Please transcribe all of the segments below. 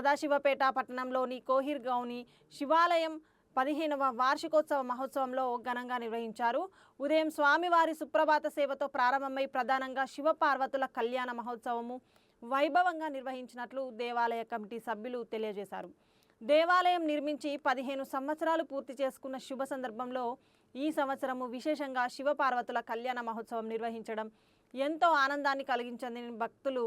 సదాశివపేట పట్టణంలోని కోహిర్ గౌని శివాలయం పదిహేనవ వార్షికోత్సవ మహోత్సవంలో ఘనంగా నిర్వహించారు. ఉదయం స్వామివారి సుప్రభాత సేవతో ప్రారంభమై ప్రధానంగా శివపార్వతుల కళ్యాణ మహోత్సవము వైభవంగా నిర్వహించినట్లు దేవాలయ కమిటీ సభ్యులు తెలియజేశారు. దేవాలయం నిర్మించి పదిహేను సంవత్సరాలు పూర్తి చేసుకున్న శుభ సందర్భంలో ఈ సంవత్సరము విశేషంగా శివపార్వతుల కళ్యాణ మహోత్సవం నిర్వహించడం ఎంతో ఆనందాన్ని కలిగించిందని భక్తులు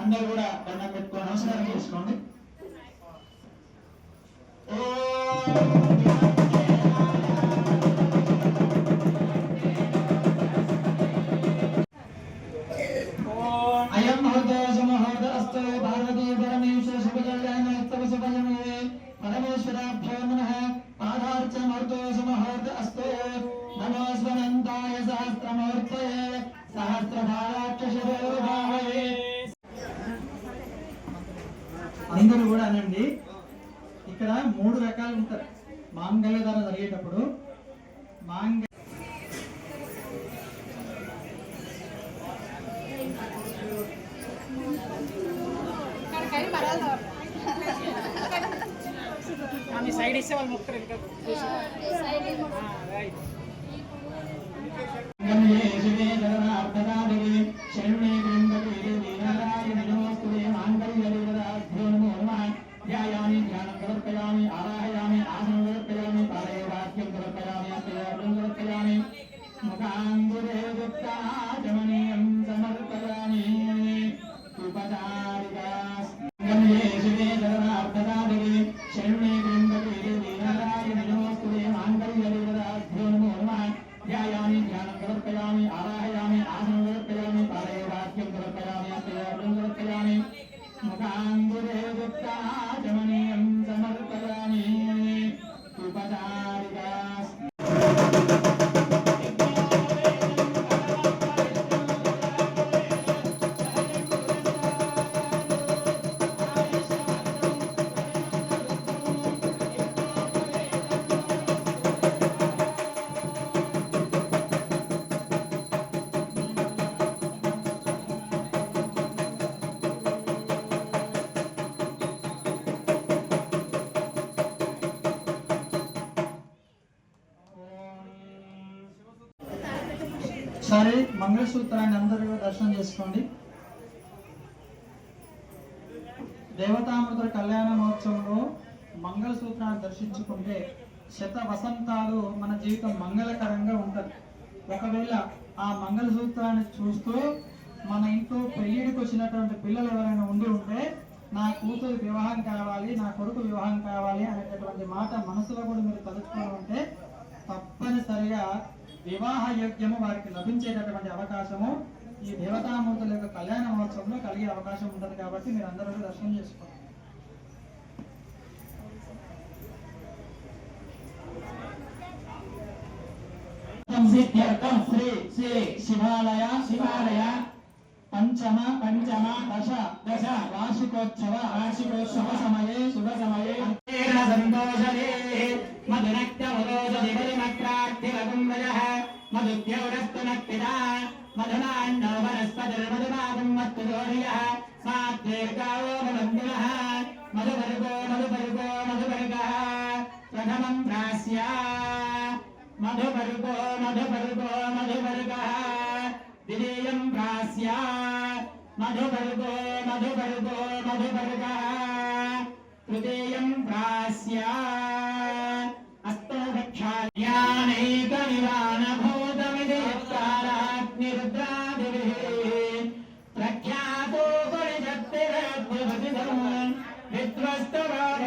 అందరూ కూడా దండం పెట్టుకొని నమస్కారం చేసుకోండి. అయం మహోదయ మహోద అస్తు పార్వతీ పరమేశ్వర శుభజాయన ఉత్తమ శుభజమే పరమేశ్వరాభ్యో నమ. పాదార్చ మహోదయ మహోద అస్తు సహస్రమూర్తయే సహస్రభారాక్షశిరోభావే అందరూ కూడా అనండి. ఇక్కడ మూడు రకాలు ఉంటారు. మాంగళ్య ధర జరిగేటప్పుడు మాంగ సైడ్ ఇస్తే వాళ్ళు మొక్కరు ఇంకా. రైట్. సరే మంగళసూత్రాన్ని అందరూ కూడా దర్శనం చేసుకోండి. దేవతామృత కళ్యాణ మహోత్సవంలో మంగళసూత్రాన్ని దర్శించుకుంటే శత వసంతాలు మన జీవితం మంగళకరంగా ఉంటుంది. ఒకవేళ ఆ మంగళసూత్రాన్ని చూస్తూ మన ఇంట్లో పెళ్ళిడికి వచ్చినటువంటి పిల్లలు ఎవరైనా ఉండి ఉంటే నా కూతురు వివాహం కావాలి నా కొడుకు వివాహం కావాలి అనేటటువంటి మాట మనసులో కూడా మీరు తలుచుకోవడం ఉంటే తప్పనిసరిగా వివాహ యోగ్యము వారికి లభించేటటువంటి అవకాశము. ఈ దేవతామూర్తుల యొక్క కళ్యాణ మహోత్సవంలో కలిగే అవకాశం ఉంటుంది కాబట్టి మీరు అందరూ దర్శనం చేసుకోండి. శ్రీ శ్రీ శివాలయ శివాలయ. పంచమ పంచమ దశ దశ వార్షికోత్సవ వార్షికోత్సవ సమయే శుభ సమయే. సంతోషలే మధునక్త మధుద్యౌరస్తు నక్తిదా మధునాన్నో వనస్పతిర్మధుమాగం మత్తుదోషయః సాత్యేర్గావో మధుంగులః మధువర్గో మధువర్గో మధువర్గः ప్రథమం ప్రాస్య మధువర్గో మధువర్గో మధువర్గः ద్వితీయం ప్రాస్య మధువర్గో మధువర్గో మధువర్గः తృతీయం ప్రాస్య అష్టోపక్షాజ్ఞానైక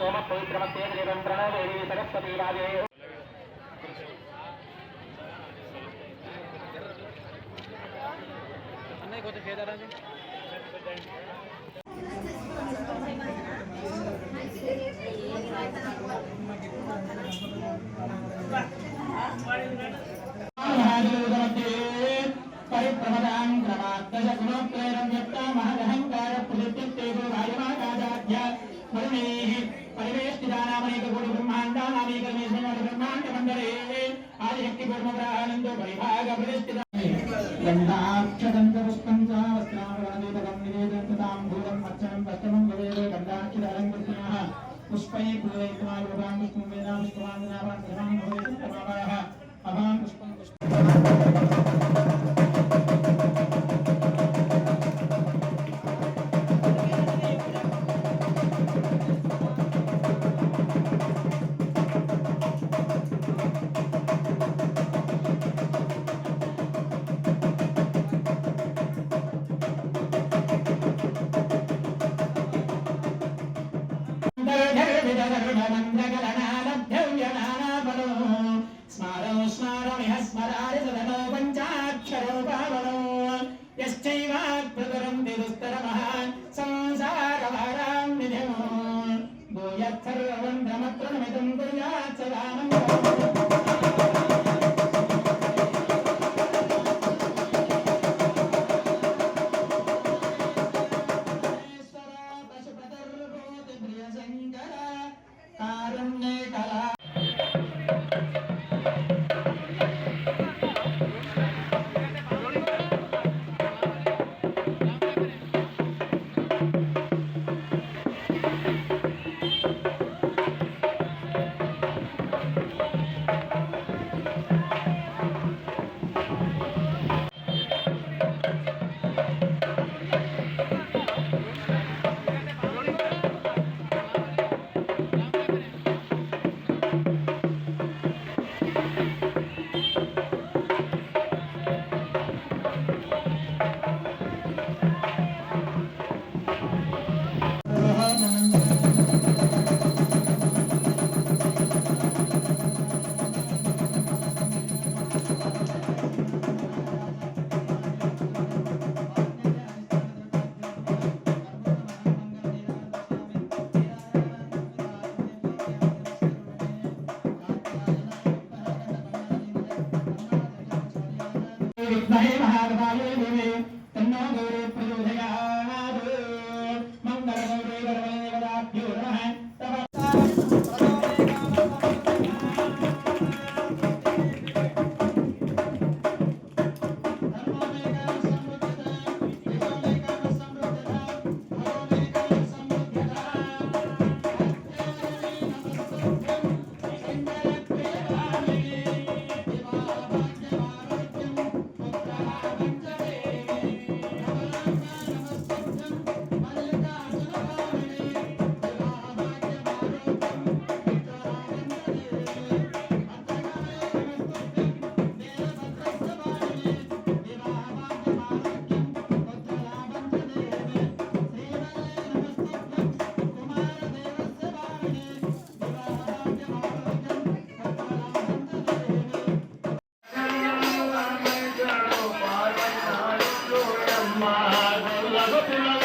சோம பவித்திரமத்தே தேவம் பிரணவேதி சரஸ்வதி ராஜே దానికి కొంచెం చేద్దారని పరిప్రమదాం క్రమాత్తజ గుణోత్తరం యొక్క మహదహంకార ప్రసిద్ధేషు రాజమాకాచార్య వరుణే ఆదిశక్తి కుర్మగ్రహానందో పరిభాగ ప్రతిష్ఠిత పుష్పై పూజయిత్వా యోగాం పుష్పం వేదా పుష్పవాందనావాన్ ధర్మాన్ विद्महे महादेवाय धीमहि तन्नो गौरी प्रयोजया Vamos,